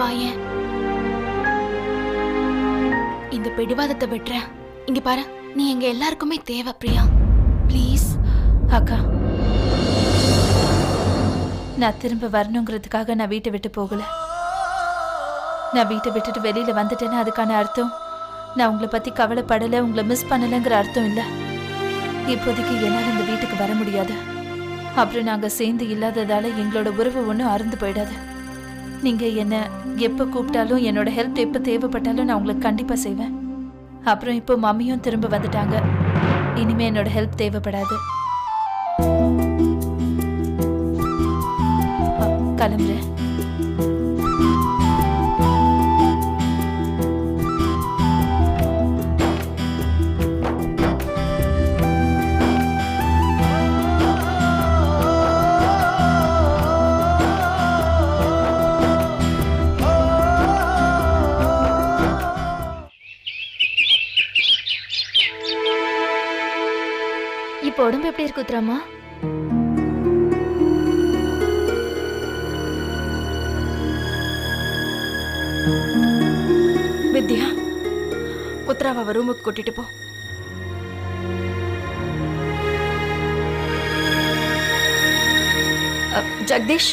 வாயேன் இந்த பிடிவாதத்தை விட்டுற. இங்க பாரு நீ எங்க எல்லாருக்குமே தேவை பிரியா. ப்ளீஸ் அக்கா. நான் திரும்ப வரணுங்கிறதுக்காக நான் வீட்டை விட்டு போகல. நான் வீட்டை விட்டுட்டு வெளியில வந்துட்டேன்னா அதுக்கான அர்த்தம்? நான் உங்களை பத்தி கவலைப்படல உங்களை மிஸ் பண்ணலைங்கிற அர்த்தம் இல்லை. இப்போதைக்கு என்னால் இந்த வீட்டுக்கு வர முடியாது. அப்புறம் நாங்கள் சேர்ந்து இல்லாததால எங்களோட உறவு ஒன்றும் அறுந்து போயிடாது. நீங்க என்ன எப்ப கூப்பிட்டாலும் என்னோட ஹெல்ப் எப்ப தேவைப்பட்டாலும் நான் உங்களுக்கு கண்டிப்பா செய்வேன். அப்புறம் இப்போ மம்மியும் திரும்ப வந்துட்டாங்க. இனிமே என்னோட ஹெல்ப் தேவைப்படாது. கிளம்புறேன். இப்போ உடம்பு எப்படி இருக்கு உத்ராமா வித்யா உத்ராவை ரூமுக்கு கூட்டிட்டு போ. ஜெகதீஷ்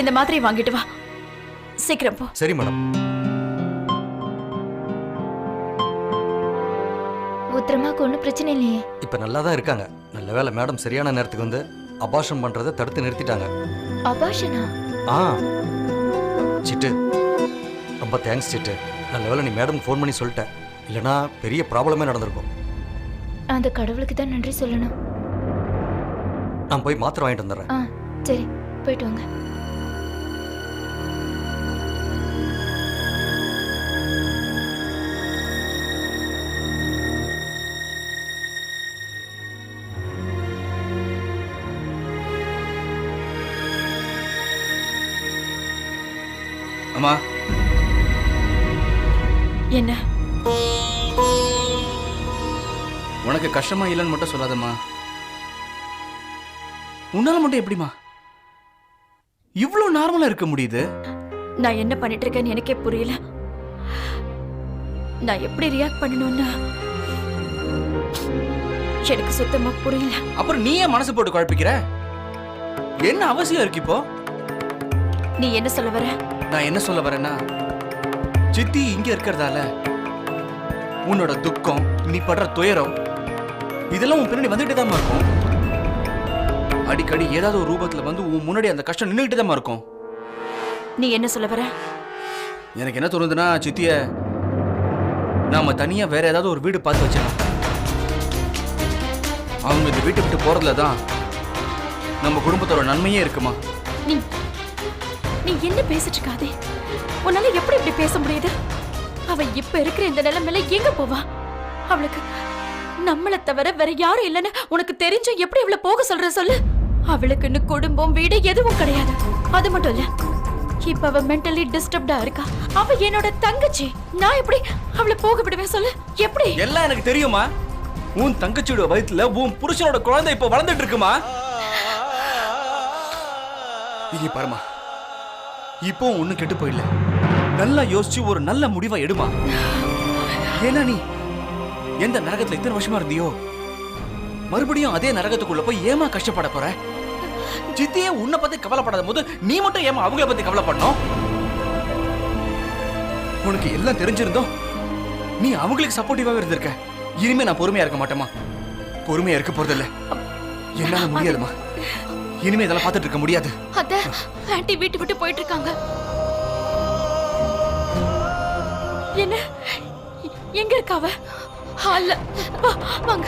இந்த மாதிரி வாங்கிட்டு வா. சீக்கிரம் போ. சரி மேடம். உத்ரமாக்கு ஒன்றும் பிரச்சனை இல்லையே. இப்போ நல்லா தான் இருக்காங்க. நல்ல வேளை மேடம் சரியான நேரத்துக்கு வந்து அபாஷம் பண்ணுறதை தடுத்து நிறுத்திட்டாங்க. அபாஷனா? ஆ. சிட்டு. ரொம்ப தேங்க்ஸ் சிட்டு. நல்ல வேளை நீ மேடம் ஃபோன் பண்ணி சொல்லிட்ட. இல்லைனா பெரிய ப்ராப்ளமே நடந்திருக்கும். அந்த கடவுளுக்கு தான் நன்றி சொல்லணும். நான் போய் மாத்திரை வாங்கிட்டு வந்துடுறேன். ஆ சரி. போயிட்டு வாங்க. அம்மா. என்ன? உனக்கு கஷ்டமா இல்லைன்னு மட்டும் சொல்லாதம்மா. உன்னால மட்டும் எப்படிம்மா? இவ்வளோ நார்மலா இருக்க முடியுது? நான் என்ன பண்ணிட்டு இருக்கேன்னு எனக்கே புரியல. நான் எப்படி ரியாக்ட் பண்ணணும்னு எனக்கு சுத்தமா புரியல. அப்புறம் நீ ஏன் மனசு போட்டு குழப்பிக்கிற? என்ன அவசியம் இருக்கு இப்போ? நீ என்ன சொல்ல வர? நான் என்ன சொல்ல வரேன்னா சித்தி இங்க இருக்கிறதால உன்னோட துக்கம் நீ படுற துயரம் இதெல்லாம் உன் பின்னாடி வந்துகிட்டே தான் இருக்கும். அடிக்கடி ஏதாவது ஒரு ரூபத்துல வந்து உன் முன்னாடி அந்த கஷ்டம் நின்றுகிட்டே தான் இருக்கும். நீ என்ன சொல்ல வர? எனக்கு என்ன தோணுதுன்னா சித்திய நாம தனியா வேற ஏதாவது ஒரு வீடு பார்த்து வச்சிடலாம். அவங்க இந்த வீட்டை விட்டு போறதுல தான் நம்ம குடும்பத்தோட நன்மையே இருக்குமா? நீ என்ன பேசிட்டு இருக்காதே? உன்னால எப்படி இப்படி பேச முடியுது? அவ இப்ப இருக்கிற இந்த நிலைமையில எங்க போவா? அவளுக்கு நம்மள தவிர வேற யாரும் இல்லைன்னு உனக்கு தெரிஞ்சும் எப்படி இவள போக சொல்ற சொல்லு? அவளுக்குன்னு குடும்பம் வீடு எதுவும் கிடையாது. அது மட்டும் இல்ல இப்ப அவ மென்டலி டிஸ்டர்ப்டா இருக்கா? அவ என்னோட தங்கச்சி. நான் எப்படி அவளை போக விடுவேன் சொல்லு? எப்படி? எல்லாம் எனக்கு தெரியுமா? உன் தங்கச்சியோட வயித்துல உன் புருஷனோட குழந்தை இப்போ வளர்ந்துட்டு இருக்குமா? இங்க பாருமா இப்போ ஒண்ணும் கெட்டு போயிடல நல்லா யோசிச்சு ஒரு நல்ல முடிவா எடுமா. ஏன்னா நீ எந்த நரகத்துல இத்தனை வருஷமா இருந்தியோ மறுபடியும் அதே நரகத்துக்குள்ள போய் ஏமா கஷ்டப்பட போற? சித்தியே உன்னை பத்தி கவலைப்படாத போது நீ மட்டும் ஏமா அவங்கள பத்தி கவலைப்படணும்? உனக்கு எல்லாம் தெரிஞ்சிருந்தோம். நீ அவங்களுக்கு சப்போர்ட்டிவாக இருந்திருக்க. இனிமே நான் பொறுமையா இருக்க மாட்டேமா பொறுமையா இருக்க போறதில்ல. என்னால முடியாதுமா இனிமே இதெல்லாம் பார்த்துட்டு இருக்க முடியாது. ஆண்டி வீட்டு விட்டு போயிட்டு இருக்காங்க என்ன எங்க இருக்காவ? ஹால்ல வாங்க.